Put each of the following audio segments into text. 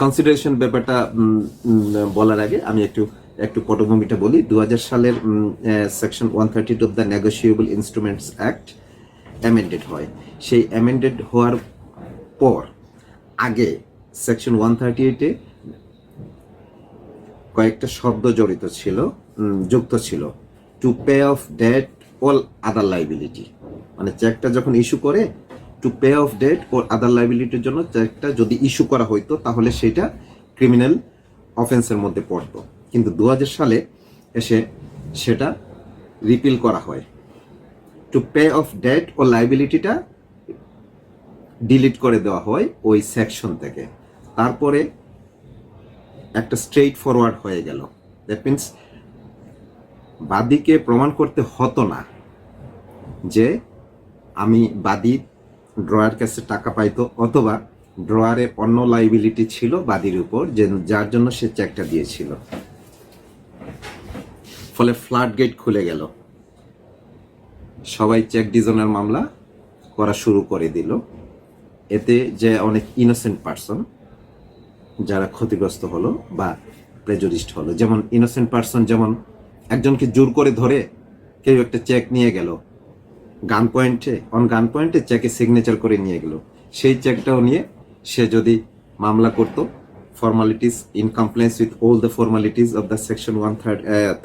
Consideration ব্যাপারটা বলার আগে আমি একটু একটু পটভূমিটা বলি। দু হাজার সালের section one thirty two of the negotiable instruments act amended হয়। সেই অ্যামেন্ডেড হওয়ার পর, আগে সেকশন ওয়ান থার্টি এইটে কয়েকটা শব্দ জড়িত ছিল যুক্ত ছিল। To pay of date all other liability মানে চেকটা যখন ইস্যু করে টু পে অফ ডেট ও আদার লাইবিলিটির জন্য চেকটা যদি ইস্যু করা হইতো, তাহলে সেটা ক্রিমিনাল অফেন্সের মধ্যে পড়তো। কিন্তু দু হাজার সালে এসে সেটা রিপিল করা হয়। টু পে অফ ডেট ও লাইবিলিটিটা ডিলিট করে দেওয়া হয় ওই সেকশন থেকে। তারপরে একটা স্ট্রেইট ফরওয়ার্ড হয়ে গেল। দ্যাট মিনস বাদীকে প্রমাণ করতে হতো না যে আমি বাদী ড্রয়ার কাছে টাকা পাইতো, অথবা ড্রয়ারে অন্য লাইবিলিটি ছিল বাদির উপর, যে যার জন্য সে চেকটা দিয়েছিল। ফলে ফ্লাড গেট খুলে গেল। সবাই চেক ডিজনের মামলা করা শুরু করে দিল। এতে যে অনেক ইনোসেন্ট পার্সন যারা ক্ষতিগ্রস্ত হলো বা প্রেজুডিস্ট হলো। যেমন ইনোসেন্ট পার্সন যেমন একজনকে জোর করে ধরে কেউ একটা চেক নিয়ে গেল গান পয়েন্টে অন গান পয়েন্টে চেকে সিগনেচার করে নিয়ে গেল। সেই চেকটাও নিয়ে সে যদি মামলা করত formalities in compliance with all the formalities of the section one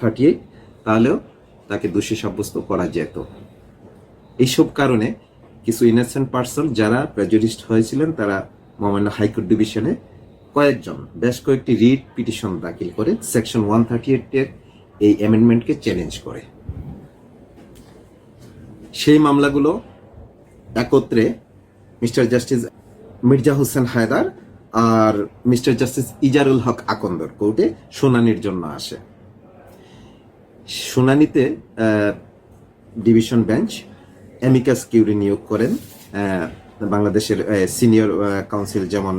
thirty eight তাহলেও তাকে দোষী সাব্যস্ত করা যেত। এইসব কারণে কিছু ইনোসেন্ট পার্সন যারা প্রেজুডিস্ট হয়েছিলেন, তারা মহামান্য হাইকোর্ট ডিভিশনে কয়েকজন, বেশ কয়েকটি রিট পিটিশন দাখিল করে সেকশন ওয়ান থার্টি এইটের এই অ্যামেন্ডমেন্টকে চ্যালেঞ্জ করে। সেই মামলাগুলো একত্রে মিস্টার জাস্টিস মির্জা হোসেন হায়দার আর মিস্টার জাস্টিস ইজারুল হক আকন্দর কোর্টে শুনানির জন্য আসে। শুনানিতে ডিভিশন বেঞ্চ অ্যামিকাস কিউরি নিয়োগ করেন বাংলাদেশের সিনিয়র কাউন্সিল যেমন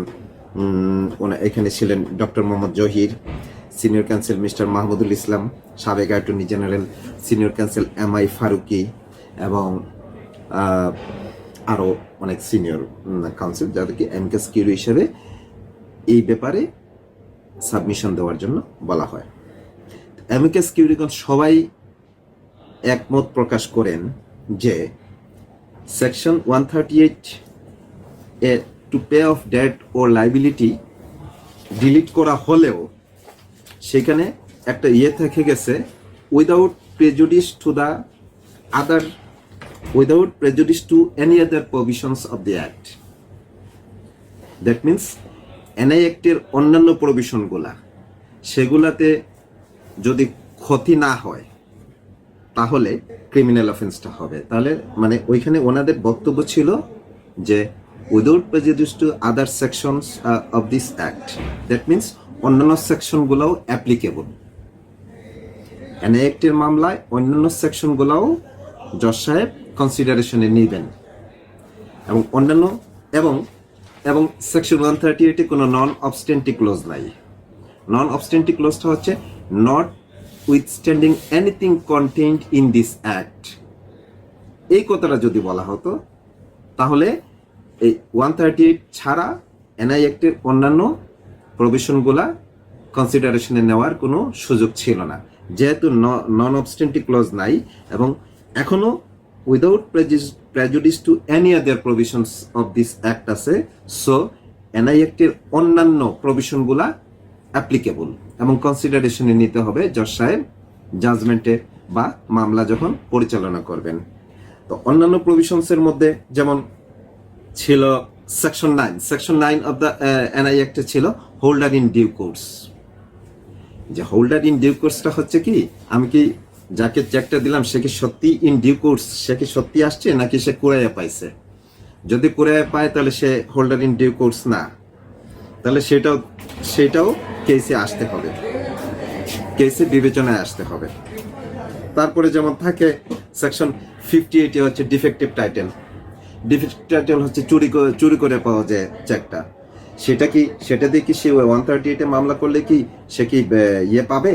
এখানে ছিলেন doctor Mohammad Zahir, senior counsel mister Mahmudul Islam, সাবেক attorney general, senior counsel M I Faruqui এবং আরও অনেক সিনিয়র কাউন্সিল যাদেরকে অ্যামিকাস কিউরি হিসেবে এই ব্যাপারে সাবমিশন দেওয়ার জন্য বলা হয়। অ্যামিকাস কিউরিগণ সবাই একমত প্রকাশ করেন যে section one thirty eight A to pay off debt O liability delete করা হলেও সেখানে একটা ইয়ে থেকে গেছে without prejudice to the other without prejudice to any other provisions of the act that means NI অ্যাক্টের অন্যান্য প্রভিশনগুলা সেগুলাতে যদি ক্ষতি না হয়, তাহলে ক্রিমিনাল অফেন্সটা হবে। তাহলে মানে ওইখানে ওনাদের বক্তব্য ছিল যে without prejudice to other sections of this act that means অন্যান্য সেকশনগুলোও অ্যাপ্লিকেবল এনআই অ্যাক্টের মামলায় অন্যান্য সেকশনগুলোও জজ সাহেব কনসিডারেশনে নেবেন। এবং অন্যান্য এবং এবং সেকশন ওয়ান থার্টি এইটে কোনো নন অবস্টেন্টি ক্লোজ নাই। নন অবস্টেন্টি ক্লোজটা হচ্ছে notwithstanding anything content in this act এই কথাটা যদি বলা হতো, তাহলে এই ওয়ান থার্টি এইট ছাড়া এনআই অ্যাক্টের অন্যান্য প্রভিশনগুলা কনসিডারেশনে নেওয়ার কোনো সুযোগ ছিল না। যেহেতু নন অবস্টেন্টি ক্লোজ নাই এবং without prejudice to any other provisions of this act আছে সো এনআই অ্যাক্টের অন্যান্য প্রভিশনগুলা অ্যাপ্লিকেবল এবং কনসিডারেশনে নিতে হবে জজ সাহেব জাজমেন্টে বা মামলা যখন পরিচালনা করবেন। তো অন্যান্য প্রভিশনসের মধ্যে যেমন ছিল section nine section nine of the NI অ্যাক্টে ছিল হোল্ডার ইন ডিউ কোর্স যে হোল্ডার ইন ডিউ কোর্সটা হচ্ছে কি, আমি কি যাকে চেকটা দিলাম, সে কি সত্যি ইন ডিউ কোর্স সে কি সত্যি আসছে নাকি সে কুড়াইয়া পাইছে? যদি কুড়াইয়া পায়, তাহলে সে হোল্ডার ইন ডিউ কোর্স না। তাহলে সেটাও সেটাও কেসে আসতে হবে। কেসে বিবেচনায় আসতে হবে। তারপরে যেমন থাকে সেকশন ফিফটি এইটে হচ্ছে ডিফেক্টিভ টাইটেল ডিফেক্টিভ টাইটেল হচ্ছে চুরি চুরি করে পাওয়া যায় চেকটা সেটা কি, সেটা দিয়ে কি সে ওয়ান থার্টি এইটে মামলা করলে কি সে কি ইয়ে পাবে?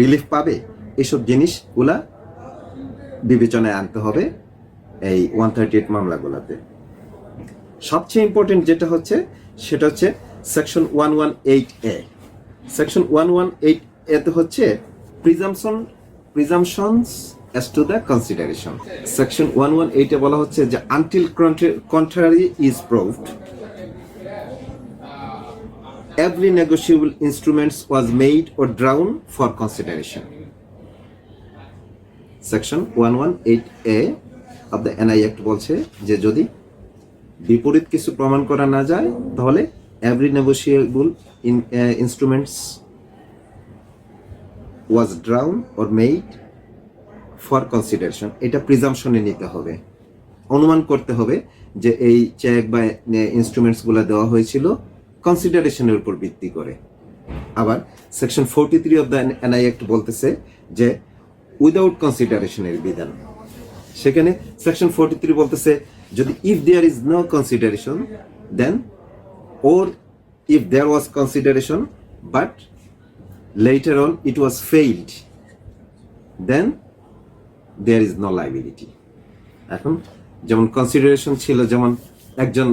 রিলিফ পাবে? এসব জিনিসগুলা বিবেচনায় আনতে হবে এই ওয়ান থার্টি এইট মামলাগুলোতে। সবচেয়ে ইম্পর্টেন্ট যেটা হচ্ছে, সেটা হচ্ছে section one one eight A section one one eight এতে হচ্ছে presumption presumptions as to the consideration section one one এইটে বলা হচ্ছে যে until contrary is proved every negotiable instruments was made or drawn for consideration. Section 118A of the NI Act বলছে যে যদি বিপরীত কিছু প্রমাণ করা না যায় তাহলে every negotiable in, was drawn was drawn for consideration এটা প্রিজামশনে নিতে হবে। অনুমান করতে হবে যে এই চেক বা ইনস্ট্রুমেন্টসগুলো দেওয়া হয়েছিল কনসিডারেশনের উপর ভিত্তি করে। আবার section forty three of the NI act বলতেছে যে উইদাউট কনসিডারেশনের বিধান। সেখানে সেকশন ফোরটি থ্রি বলতেছে, যদি if there is no consideration then or if there was consideration but later on it was failed then there is no liability এখন যেমন consideration ছিল, যেমন একজন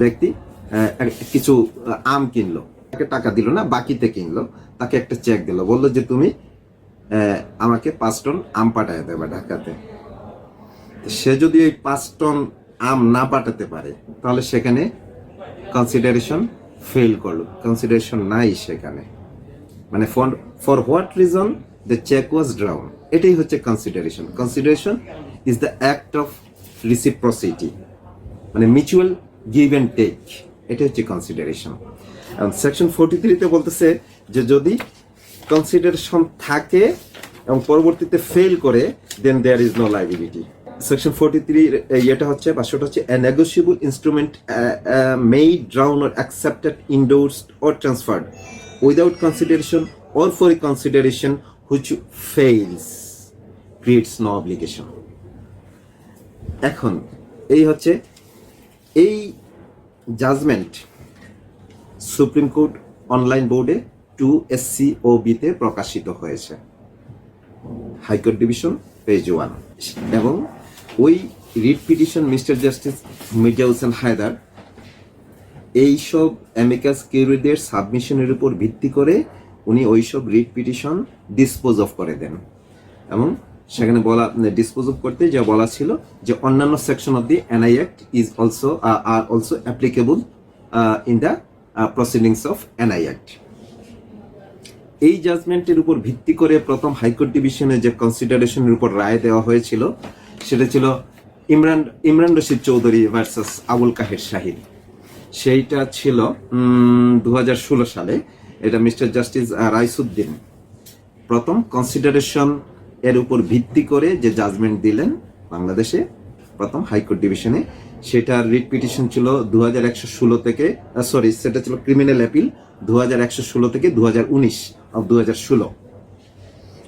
ব্যক্তি কিছু আম কিনলো, তাকে টাকা দিল না, বাকিতে কিনলো, তাকে একটা চেক দিল, বলল যে তুমি আমাকে পাঁচ টন আম পাঠায় দেবে ঢাকাতে। সে যদি ওই পাঁচ টন আম না পাঠাতে পারে, তাহলে সেখানে কনসিডারেশন ফেল করল। কনসিডারেশন নাই সেখানে। মানে for for what reason the cheque was drawn এটাই হচ্ছে consideration consideration is the act of reciprocity মানে মিউচুয়াল গিভ অ্যান্ড টেক এটা হচ্ছে কনসিডারেশন সেকশন ফোরটি থ্রিতে বলতেছে যে যদি কনসিডারেশন থাকে এবং পরবর্তীতে ফেল করে then there is no liability section forty three ইয়েটা হচ্ছে, বা সেটা হচ্ছে a negotiable instrument made drawn or accepted endorse or transferred without consideration or for consideration which fails creates no obligation এখন, এই হচ্ছে, এই জাজমেন্ট সুপ্রিম কোর্ট অনলাইন বোর্ডে টু এসসি ও বিতে প্রকাশিত হয়েছে। High court division page one এবং ওই writ petition mister justice Mirza Hossain Haider এইসব অ্যামিকাস কিউরিদের সাবমিশনের উপর ভিত্তি করে উনি ওইসব রিট পিটিশন ডিসপোজ অফ করে দেন। এবং সেখানে বলা ডিসপোজ অফ করতে যা বলা ছিল যে অন্যান্য section of the NI act is also are also applicable in the proceedings of NI act এই জাজমেন্টের উপর ভিত্তি করে প্রথম হাইকোর্ট ডিভিশনে যে কনসিডারেশনের উপর রায় দেওয়া হয়েছিল, সেটা ছিল ইমরান ইমরান রশিদ চৌধুরী ভার্সাস আবুল কাহের শাহিদ সেইটা ছিল দু হাজার ষোলো সালে। এটা মিস্টার জাস্টিস রাইসুদ্দিন। প্রথম কনসিডারেশন এর উপর ভিত্তি করে যে জাজমেন্ট দিলেন বাংলাদেশে, প্রথম হাইকোর্ট ডিভিশনে সেটার রিট পিটিশন ছিল দু হাজার একশো ষোলো থেকে সরি সেটা ছিল ক্রিমিনাল অ্যাপিল দু হাজার একশো ষোলো থেকে দু হাজার উনিশ অফ দু হাজার ষোলো।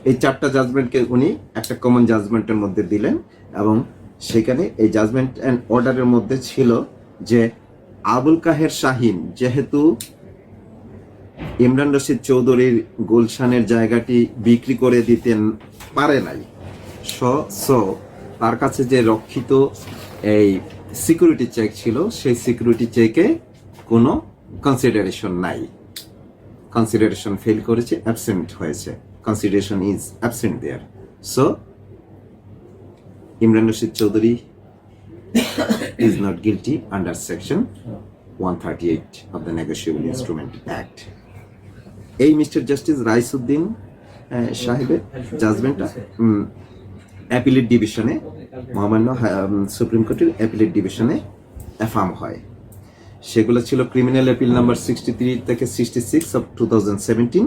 এই চারটা জাজমেন্টকে উনি একটা কমন জাজমেন্টের মধ্যে দিলেন এবং সেখানে এই জাজমেন্ট অ্যান্ড অর্ডারের মধ্যে ছিল যে আবুল কাহের শাহিন যেহেতু ইমরান রশিদ চৌধুরীর গুলশানের জায়গাটি বিক্রি করে দিতে পারে নাই, স সো তার কাছে যে রক্ষিত এই সিকিউরিটি চেক ছিল সেই সিকিউরিটি চেকে কোনো কনসিডারেশন নাই। কনসিডারেশন ফেল করেছে অ্যাবসেন্ট হয়েছে। Consideration is absent there so Imran Rashid Chowdhury is not guilty under section 138 of the Negotiable Instrument act এই মিস্টার জাস্টিস রাইসুদ্দিন সাহেবের জাজমেন্টটা অ্যাপিলেট ডিভিশনে মহামান্য সুপ্রিম কোর্টের অ্যাপিলেট ডিভিশনে অ্যাফার্ম হয়। সেগুলো ছিল criminal appeal number sixty three থেকে sixty six of two thousand seventeen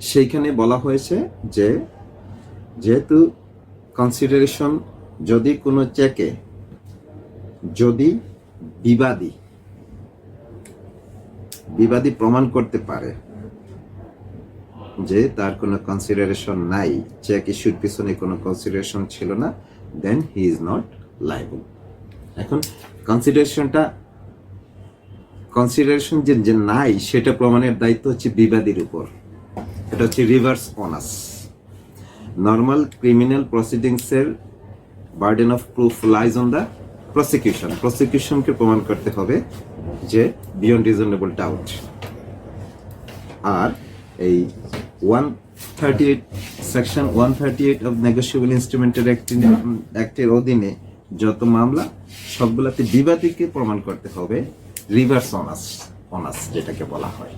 সেইখানে বলা হয়েছে যে, যেহেতু কনসিডারেশন যদি কোনো চেকে যদি বিবাদী বিবাদী প্রমাণ করতে পারে যে তার কোনো কনসিডারেশন নাই চেক ইস্যুর পিছনে কোনো কনসিডারেশন ছিল না then he is not liable এখন কনসিডারেশনটা কনসিডারেশন যে যে নাই, সেটা প্রমাণের দায়িত্ব হচ্ছে বিবাদীর উপর। এটা হচ্ছে reverse onus normal criminal প্রসিডিংসের burden of proof lies on the prosecution প্রসিকিউশনকে প্রমাণ করতে হবে যে বিয়ন্ড রিজনেবল ডাউট আর এই one thirty eight section one thirty eight of negotiable ইনস্ট্রুমেন্টের একটি অ্যাক্টের অধীনে যত মামলা, সবগুলাতে বিবাদীকে প্রমাণ করতে হবে রিভার্স অনার্স অনার্স যেটাকে বলা হয়।